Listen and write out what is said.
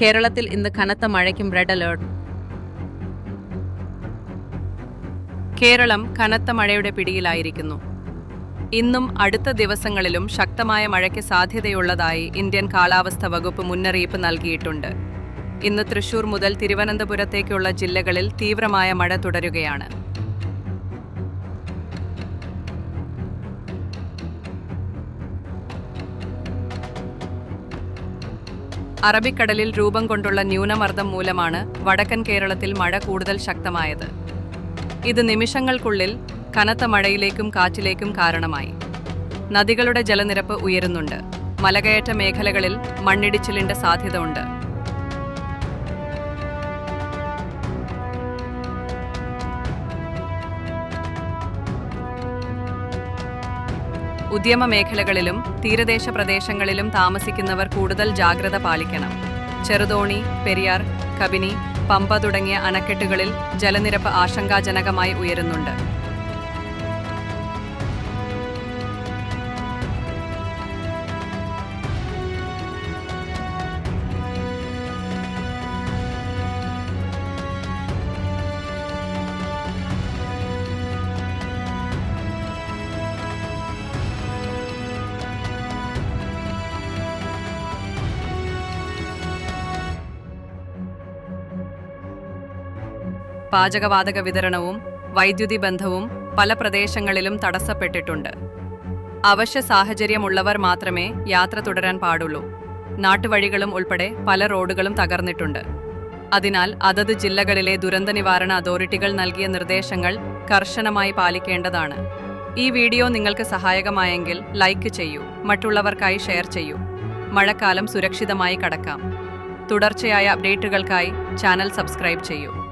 കേരളത്തിൽ ഇന്ന് കനത്ത മഴയ്ക്കും റെഡ് അലേർട്ട്. കേരളം കനത്ത മഴയുടെ പിടിയിലായിരിക്കുന്നു. ഇന്നും അടുത്ത ദിവസങ്ങളിലും ശക്തമായ മഴയ്ക്ക് സാധ്യതയുള്ളതായി ഇന്ത്യൻ കാലാവസ്ഥ വകുപ്പ് മുന്നറിയിപ്പ് നൽകിയിട്ടുണ്ട്. ഇന്ന് തൃശൂർ മുതൽ തിരുവനന്തപുരത്തേക്കുള്ള ജില്ലകളിൽ തീവ്രമായ മഴ തുടരുകയാണ്. അറബിക്കടലിൽ രൂപം കൊണ്ടുള്ള ന്യൂനമർദ്ദം മൂലമാണ് വടക്കൻ കേരളത്തിൽ മഴ കൂടുതൽ ശക്തമായത്. ഇത് നിമിഷങ്ങൾക്കുള്ളിൽ കനത്ത മഴയിലേക്കും കാറ്റിലേക്കും കാരണമായി. നദികളുടെ ജലനിരപ്പ് ഉയരുന്നുണ്ട്. മലകയറ്റ മേഖലകളിൽ മണ്ണിടിച്ചിലിന്റെ സാധ്യത ഉണ്ട് ഉദ്യമ മേഖലകളിലും തീരദേശ പ്രദേശങ്ങളിലും താമസിക്കുന്നവർ കൂടുതൽ ജാഗ്രത പാലിക്കണം. ചെറുതോണി പെരിയാർ കബിനി പമ്പ തുടങ്ങിയ അണക്കെട്ടുകളിൽ ജലനിരപ്പ് ആശങ്കാജനകമായി ഉയരുന്നുണ്ട്. പാചകവാതക വിതരണവും വൈദ്യുതി ബന്ധവും പല പ്രദേശങ്ങളിലും തടസ്സപ്പെട്ടിട്ടുണ്ട്. അവശ്യ സാഹചര്യമുള്ളവർ മാത്രമേ യാത്ര തുടരാൻ പാടുള്ളൂ. നാട്ടുവഴികളും ഉൾപ്പെടെ പല റോഡുകളും തകർന്നിട്ടുണ്ട്. അതിനാൽ അതത് ജില്ലകളിലെ ദുരന്ത നിവാരണ അതോറിറ്റികൾ നൽകിയ നിർദ്ദേശങ്ങൾ കർശനമായി പാലിക്കേണ്ടതാണ്. ഈ വീഡിയോ നിങ്ങൾക്ക് സഹായകമായെങ്കിൽ ലൈക്ക് ചെയ്യൂ മറ്റുള്ളവർക്കായി ഷെയർ ചെയ്യൂ. മഴക്കാലം സുരക്ഷിതമായി കടക്കാം. തുടർച്ചയായ അപ്ഡേറ്റുകൾക്കായി ചാനൽ സബ്സ്ക്രൈബ് ചെയ്യൂ.